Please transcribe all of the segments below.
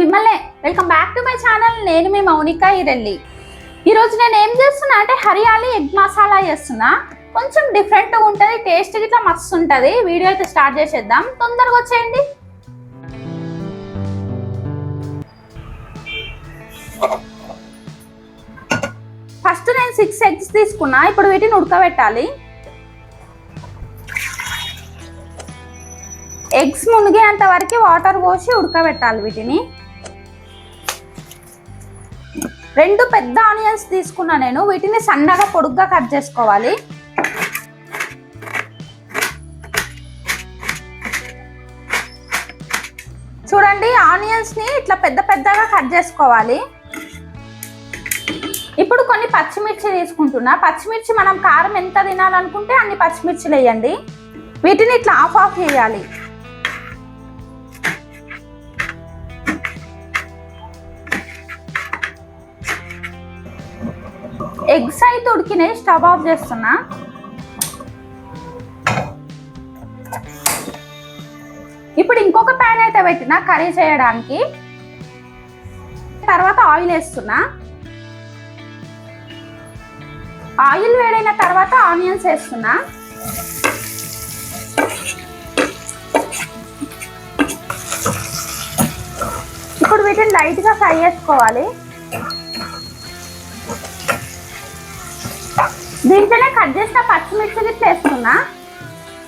మిమ్మల్ని welcome back to my channel. నేను మీ మౌనిక ఇరెల్లి. ఈరోజు నేను ఏం చేస్తున్నా అంటే హరియాలి ఎగ్ మసాలా చేస్తున్నా. కొంచెం డిఫరెంట్గా ఉంటుంది టేస్ట్ ఇట్లా మస్తు ఉంటుంది. వీడియో అయితే స్టార్ట్ చేసేద్దాం. తొందరగా వచ్చేయండి. ఫస్ట్ నేను సిక్స్ ఎగ్స్ తీసుకున్నా. ఇప్పుడు వీటిని ఉడకబెట్టాలి. ఎగ్స్ మునిగేంత వరకు వాటర్ పోసి ఉడకబెట్టాలి వీటిని. రెండు పెద్ద ఆనియన్స్ తీసుకున్నా నేను. వీటిని సన్నగా పొడుగ్గా కట్ చేసుకోవాలి. చూడండి ఆనియన్స్ని ఇట్లా పెద్ద పెద్దగా కట్ చేసుకోవాలి. ఇప్పుడు కొన్ని పచ్చిమిర్చి తీసుకుంటున్నా. పచ్చిమిర్చి మనం కారం ఎంత తినాలనుకుంటే అన్ని పచ్చిమిర్చిలు వేయండి. వీటిని ఇట్లా ఆఫ్ ఆఫ్ చేయాలి. ఎగ్స్ అయితే ఉడికినాయి స్టవ్ ఆఫ్ చేస్తున్నా. ఇప్పుడు ఇంకొక ప్యాన్ అయితే పెట్టిన కర్రీ చేయడానికి. తర్వాత ఆయిల్ వేస్తున్నా. ఆయిల్ వేడైన తర్వాత ఆనియన్స్ వేస్తున్నా. ఇప్పుడు వీటిని లైట్గా ఫ్రై చేసుకోవాలి. దీంట్లోనే కట్ చేసిన పచ్చిమిర్చి గిట్ల వేసుకున్నా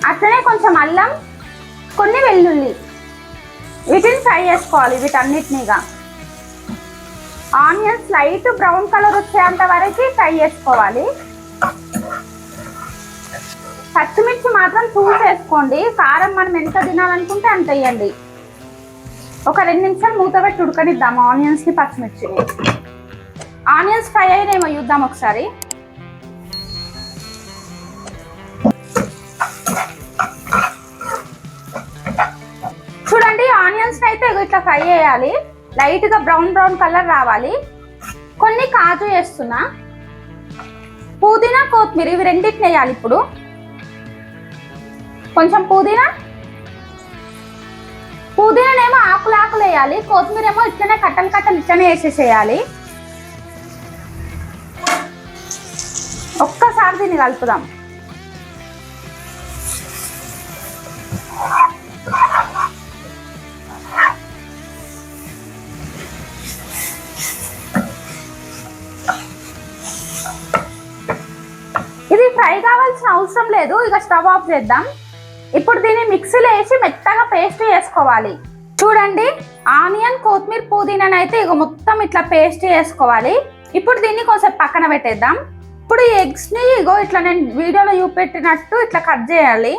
అట్లనే కొంచెం అల్లం కొన్ని వెల్లుల్లి. వీటిని ఫ్రై చేసుకోవాలి వీటన్నిటినీగా. ఆనియన్స్ లైట్ బ్రౌన్ కలర్ వచ్చేంత వరకు ఫ్రై చేసుకోవాలి. పచ్చిమిర్చి మాత్రం చూసేసుకోండి కారం మనం ఎంత తినాలనుకుంటే అంత వేయండి. ఒక రెండు నిమిషాలు మూత పెట్టి ఉడకనిద్దాం ఆనియన్స్ని పచ్చిమిర్చిని. ఆనియన్స్ ఫ్రై అయినేమో చూద్దాం ఒకసారి. ఇగో ఇట్లా ఫ్రై చేయాలి. లైట్గా బ్రౌన్ బ్రౌన్ కలర్ రావాలి. కొన్ని కాజు వేస్తున్నా. పుదీనా కొత్తిమీర ఇవి రెండింటిని వేయాలి ఇప్పుడు. కొంచెం పుదీనా. పుదీనానేమో ఆకులు ఆకులు వేయాలి. కొత్తిమీర ఏమో ఇట్లనే కట్టలు కట్టలు ఇట్లనే వేసేసేయాలి. ఒక్కసారి దీన్ని కలుపుదాం. ఫ్రై కావాల్సిన అవసరం లేదు. ఇక స్టవ్ ఆఫ్ చేద్దాం. ఇప్పుడు దీన్ని మిక్సీలో వేసి మెత్తగా పేస్ట్ చేసుకోవాలి. చూడండి ఆనియన్ కొత్తిమీర పుదీనాని అయితే ఇక మొత్తం ఇట్లా పేస్ట్ చేసుకోవాలి. ఇప్పుడు దీన్ని కొంచెం పక్కన పెట్టేద్దాం. ఇప్పుడు ఈ ఎగ్స్ని ఇగో ఇట్లా నేను వీడియోలో చూపెట్టినట్టు ఇట్లా కట్ చేయాలి.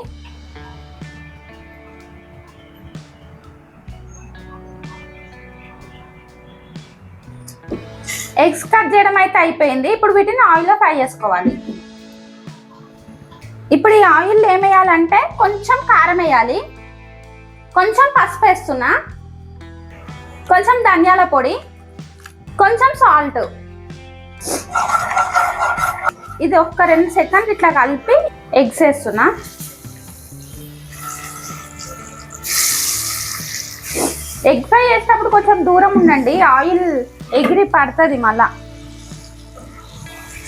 ఎగ్స్ కట్ చేయడం అయితే అయిపోయింది. ఇప్పుడు వీటిని ఆయిల్లో ఫ్రై చేసుకోవాలి. ఇప్పుడు ఈ ఆయిల్ ఏమేయాలంటే కొంచెం కారం వేయాలి. కొంచెం పసుపు వేస్తున్నా. కొంచెం ధనియాల పొడి. కొంచెం సాల్ట్. ఇది ఒక్క రెండు సెకండ్ ఇట్లా కలిపి ఎగ్స్ వేస్తున్నా. ఎగ్ ఫ్రై చేసేటప్పుడు కొంచెం దూరం ఉండండి. ఆయిల్ ఎగిరి పడుతుంది మళ్ళా.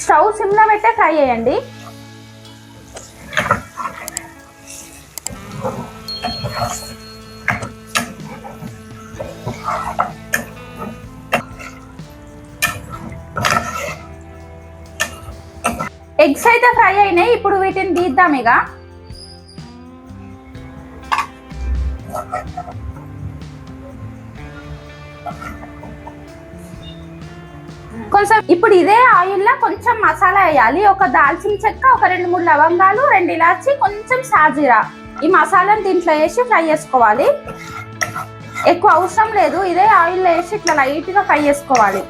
స్టవ్ సిమ్లో పెట్టే ఫ్రై చేయండి. ఎగ్స్ అయితే ఫ్రై అయినాయి ఇప్పుడు వీటిని తీద్దాం ఇక. కొంచెం ఇప్పుడు ఇదే ఆయిల్లో కొంచెం మసాలా వేయాలి. ఒక దాల్చిన చెక్క ఒక రెండు మూడు లవంగాలు రెండు ఇలాచి కొంచెం సాజీరా. ఈ మసాలాను దీంట్లో వేసి ఫ్రై చేసుకోవాలి. ఎక్కువ అవసరం లేదు. ఇదే ఆయిల్లో వేసి ఇట్లా లైట్గా ఫ్రై చేసుకోవాలి.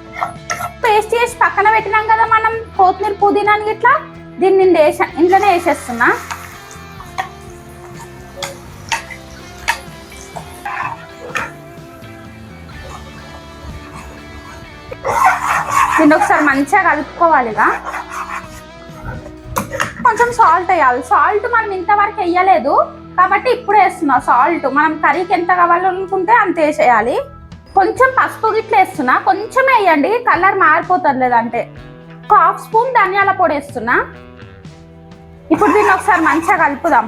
పేస్ట్ చేసి పక్కన పెట్టినాం కదా మనం కొత్తిమీర పుదీనాని ఇట్లా. దీన్ని వేసా ఇంట్లోనే వేసేస్తున్నా. దీన్ని ఒకసారి మంచిగా కలుపుకోవాలిగా ఇక. కొంచెం సాల్ట్ వేయాలి. సాల్ట్ మనం ఇంతవరకు వేయలేదు. కాబట్టి ఇప్పుడు వేస్తున్నా సాల్ట్ మనం కర్రీకి ఎంత కావాలనుకుంటే అంత వేసేయాలి. కొంచెం పసుపు గిట్ల వేస్తున్నా. కొంచెం వేయండి. కలర్ మారిపోతుంది లేదంటే ఒక హాఫ్ స్పూన్ ధనియాల పొడి వేస్తున్నా. ఇప్పుడు దీన్ని ఒకసారి మంచిగా కలుపుదాం.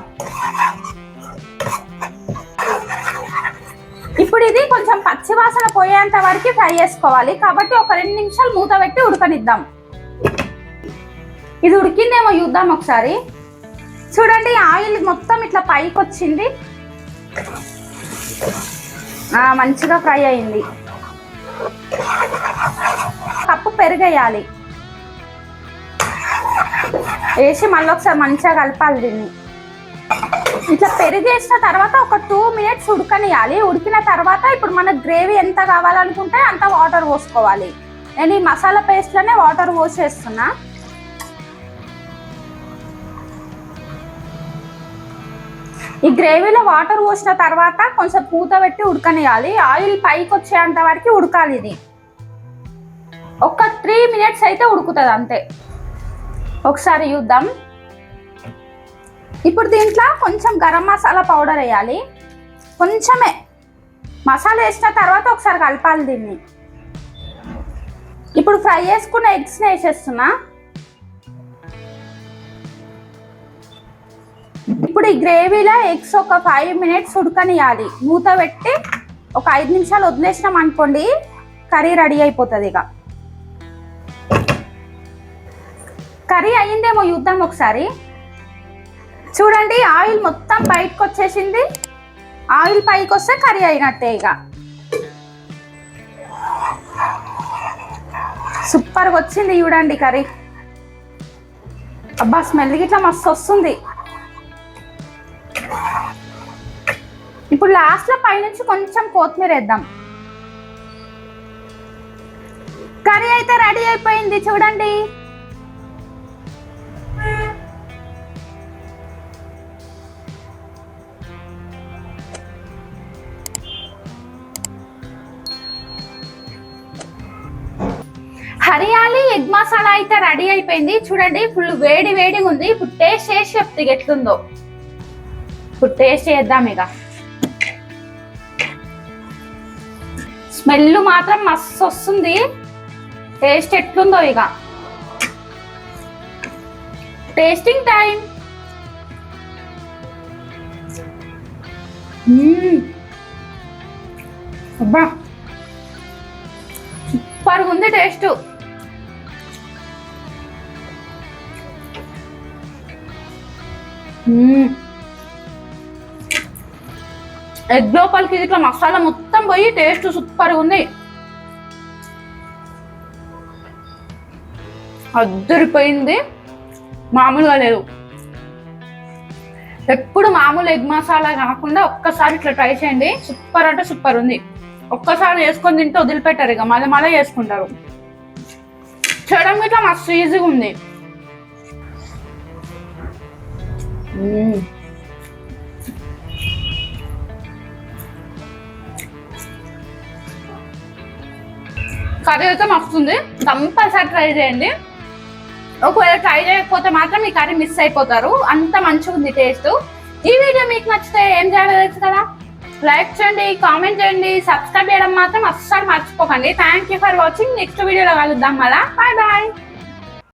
ఇప్పుడు ఇది కొంచెం పచ్చివాసన పోయేంత వరకు ఫ్రై చేసుకోవాలి. కాబట్టి ఒక రెండు నిమిషాలు మూత పెట్టి ఉడకనిద్దాం. ఇది ఉడికిందేమో చూద్దాం ఒకసారి. చూడండి ఆయిల్ మొత్తం ఇట్లా పైకి వచ్చింది మంచిగా ఫ్రై అయింది. కప్పు పెరుగేయాలి వేసి మళ్ళీ ఒకసారి మంచిగా కలపాలి దీన్ని. ఇట్లా పెరిగేసిన తర్వాత ఒక టూ మినిట్స్ ఉడకనియాలి. ఉడికిన తర్వాత ఇప్పుడు మనకు గ్రేవీ ఎంత కావాలనుకుంటే అంత వాటర్ పోసుకోవాలి. నేను ఈ మసాలా పేస్ట్లోనే వాటర్ పోసేస్తున్నా. ఈ గ్రేవీలో వాటర్ పోసిన తర్వాత కొంచెం పూత పెట్టి ఉడకనియాలి. ఆయిల్ పైకి వచ్చేంత వరకు ఉడకాలి ఇది. ఒక త్రీ మినిట్స్ అయితే ఉడుకుతుంది అంతే. ఒకసారి చూద్దాం. ఇప్పుడు దీంట్లో కొంచెం గరం మసాలా పౌడర్ వేయాలి. కొంచెమే. మసాలా వేసిన తర్వాత ఒకసారి కలపాలి దీన్ని. ఇప్పుడు ఫ్రై చేసుకున్న ఎగ్స్ని వేసేస్తున్నా. ఇప్పుడు ఈ గ్రేవీలో ఎగ్స్ ఒక ఫైవ్ మినిట్స్ ఉడకనియాలి మూత పెట్టి ఒక ఐదు నిమిషాలు వదిలేసినాం అనుకోండి కర్రీ రెడీ అయిపోతుంది ఇక. కర్రీ అయ్యిందేమో చూద్దాం ఒకసారి. చూడండి ఆయిల్ మొత్తం బయటకు వచ్చేసింది. ఆయిల్ పైకి వస్తే కర్రీ అయినట్టే ఇక. సూపర్గా వచ్చింది చూడండి కర్రీ. అబ్బా స్మెల్ గిట్లా మస్తు వస్తుంది. ఇప్పుడు లాస్ట్లో పైనుంచి కొంచెం కొత్తిమీర వేద్దాం. కర్రీ అయితే రెడీ అయిపోయింది చూడండి. హరియాలి ఎగ్ మసాలా అయితే రెడీ అయిపోయింది. చూడండి ఫుల్ వేడి వేడిగా ఉంది. ఇప్పుడు టేస్ట్ చేసి చెప్తే ఎట్లుందో. ఇప్పుడు టేస్ట్ చేద్దాం ఇక. స్మెల్ మాత్రం మస్తు వస్తుంది. టేస్ట్ ఎట్లుందో ఇక టేస్టింగ్ టైం అబ్బా. సూపర్ ఉంది టేస్ట్. ఎగ్ లోపలికి ఇట్లా మసాలా మొత్తం పోయి టేస్ట్ సూపర్ ఉంది. అద్దరిపోయింది. మామూలుగా లేదు. ఎప్పుడు మామూలు ఎగ్ మసాలా కాకుండా ఒక్కసారి ఇట్లా ట్రై చేయండి. సూపర్ అంటే సూపర్ ఉంది. ఒక్కసారి వేసుకొని తింటే వదిలిపెట్టారు ఇక. మళ్ళీ మళ్ళీ చేసుకుంటారు చేయడం ఇట్లా మస్తు ఈజీగా ఉంది. కర్రీ అయితే మస్తుంది కంపల్సరీ ట్రై చేయండి. ఒకవేళ ట్రై చేయకపోతే మాత్రం ఈ కర్రీ మిస్ అయిపోతారు. అంత మంచిగా ఉంది టేస్ట్ ఈ వీడియో మీకు నచ్చితే ఏం చేయాలో తెలుసు కదా? లైక్ చేయండి కామెంట్ చేయండి సబ్స్క్రైబ్ చేయడం మాత్రం అస్సలు మర్చిపోకండి. Thank you for watching next వీడియోలో కలుద్దాం మళ్ళా. Bye bye